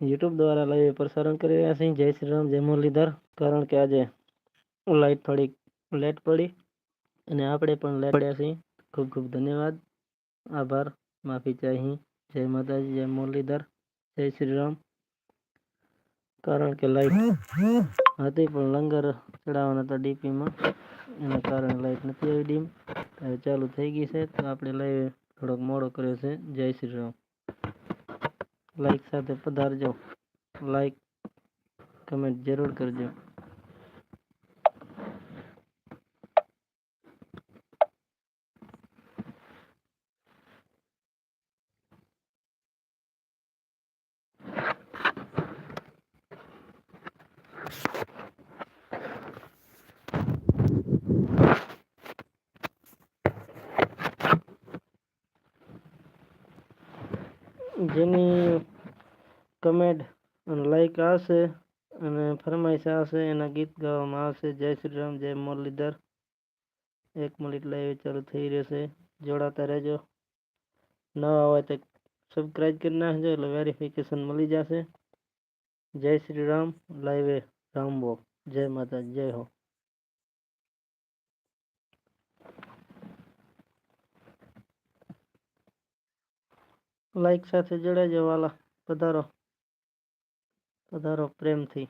YouTube દ્વારા live પ્રસારણ કરી રહ્યા છીએ જય શ્રી રામ જય મુરલીધર કારણ કે આજે લાઈટ થોડીક લેટ પડી અને આપણે પણ લેટ પડ્યા છીએ ખૂબ ખૂબ ધન્યવાદ આભાર માફી ચાહી જય માતાજી જય મુરલીધર જય શ્રી રામ કારણ કે લાઈટ હતી પણ લંગર ચડાવવાના હતા ડીપીમાં એના કારણે લાઈટ નથી આવી ડીમ હવે ચાલુ થઈ ગઈ છે તો આપણે લાઈવ થોડોક મોડો કર્યો છે જય શ્રી રામ લાઈક સાથે પધારજો લાઈક કમેન્ટ જરૂર કરજો જેની કમેન્ટ અને લાઈક આવશે અને ફરમાઈશ આવશે, એના ગીત ગાવામાં આવશે. જય શ્રી રામ, જય મુરલીધર. એક મિનિટ લાઈવ ચાલુ થઈ રહેશે. જોડાતા રહેજો. ન હોય તો સબસ્ક્રાઈબ કરી નાખજો, એટલે વેરિફિકેશન મળી જશે. જય શ્રી રામ લાઈવે રામબો જય માતા જય હો. લાઈક સાથે જોડાજો વાલા પધારો પધારો પ્રેમથી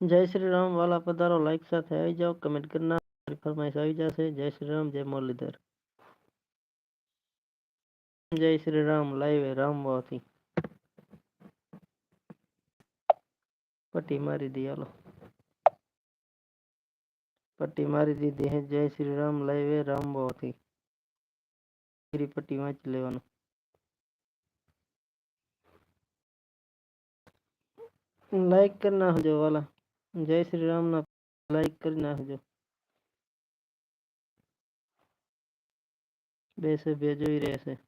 जय श्री राम, वाला पधारो लाइक साथ आई जाओ कमेंट करना फरमाइश आई जासे जय श्री राम, जय मुरलीधर। जय श्री राम लाइव है, राम वाती पट्टी मारी दी, आलो। पट्टी मारी दी दे जय श्री राम लाइव है, राम वाती मेरी पट्टी वाँच लेवानो। लाइक करना हो जो वाला। जय श्री राम ना, लाइक करना हो जो। वैसे भेजो ही रहे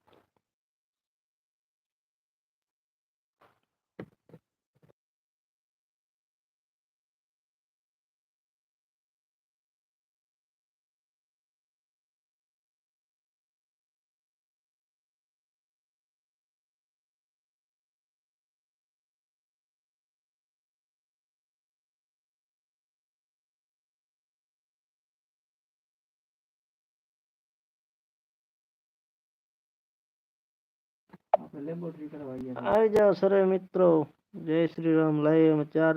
સભ્ય જોઈ રહ્યા છે આવી જાઓ સરે મિત્રો જય શ્રી રામ લાઈવ માં ચાર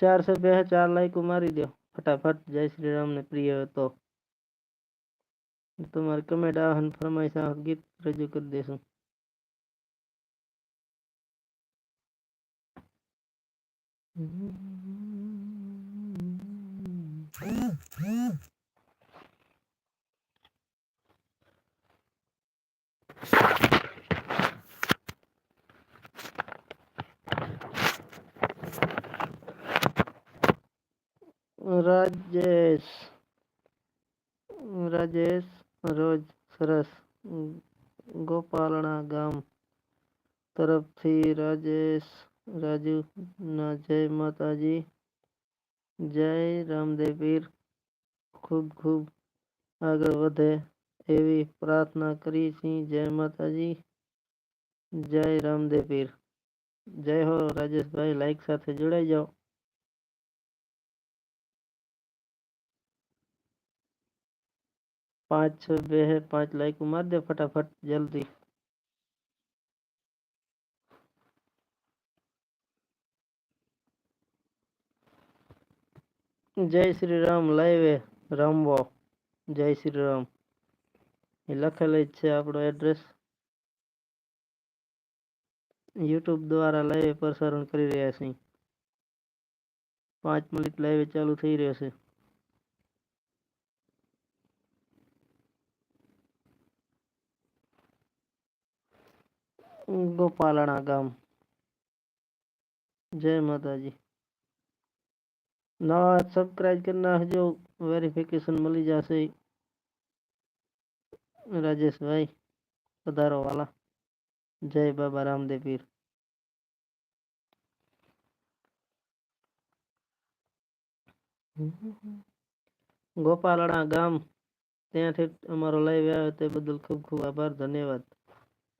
ચાર સભ્ય હે ચાર લાઈકો મારી દો ફટાફટ જય શ્રી રામ ને પ્રિય હતો તમારી કમેન્ટ આહન ફરમાઈશ આ ગીત રજૂ કરી દેશું રાજેશ રાજેશ રોજ સરસ ગોપાલણા ગામ તરફથી રાજેશ રાજુ ના જય માતાજી જય રામદેવ પીર ખૂબ ખૂબ આગળ વધે એવી પ્રાર્થના કરી છે જય માતાજી જય રામદેવ પીર જય હો રાજેશભાઈ લાઈક સાથે જોડાઈ જાઓ પાંચ છ બે હે પાંચ લાઈક માર દે ફટાફટ જલ્દી જય શ્રી રામ લાઈવે રામવો જય શ્રી રામ એ લખેલું જ છે આપણો એડ્રેસ યુટ્યુબ દ્વારા લાઈવ પ્રસારણ કરી રહ્યા છીએ પાંચ મિનિટ લાઈવ ચાલુ થઈ રહ્યો છે ગોપાલણા ગામ જય માતાજી નવા સબસ્ક્રાઇબ કરી નાખજો વેરિફિકેશન મળી જશે રાજેશભાઈ પધારો વાલા જય બાબા રામદેવ પીર ગોપાલણા ગામ ત્યાંથી અમારો લાઈવ આવ્યો તે બદલ ખૂબ ખૂબ આભાર ધન્યવાદ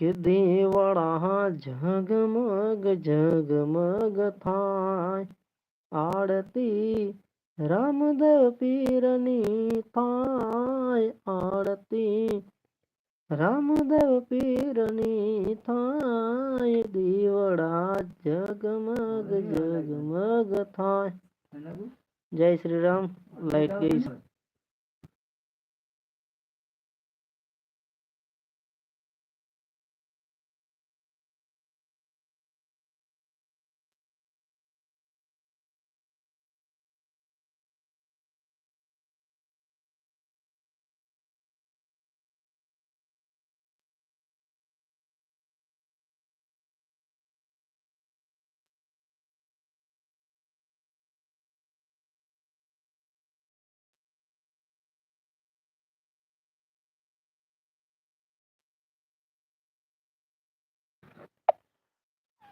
કે દેવળા ઝગમગ ઝગમગ થાય આરતી રામદેવ પીરની થાય આરતી રામદેવ પીરની થાય દીવડા જગમગ જગમગ થાય જય શ્રી રામ લાઈટ ગઈ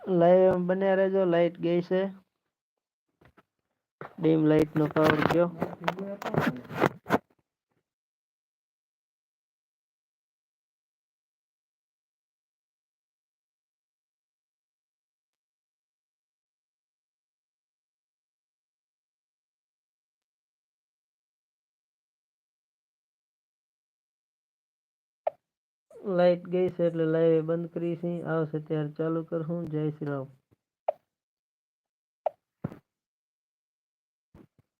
લાઈવ બન્યા રહેજો લાઈટ ગઈ છે. ડીમ લાઈટ નો પાવર ગયો. લાઈટ ગઈ છે એટલે લાઈવ બંધ કરી છે. આવશે ત્યારે ચાલુ કરશું જય શ્રી રામ.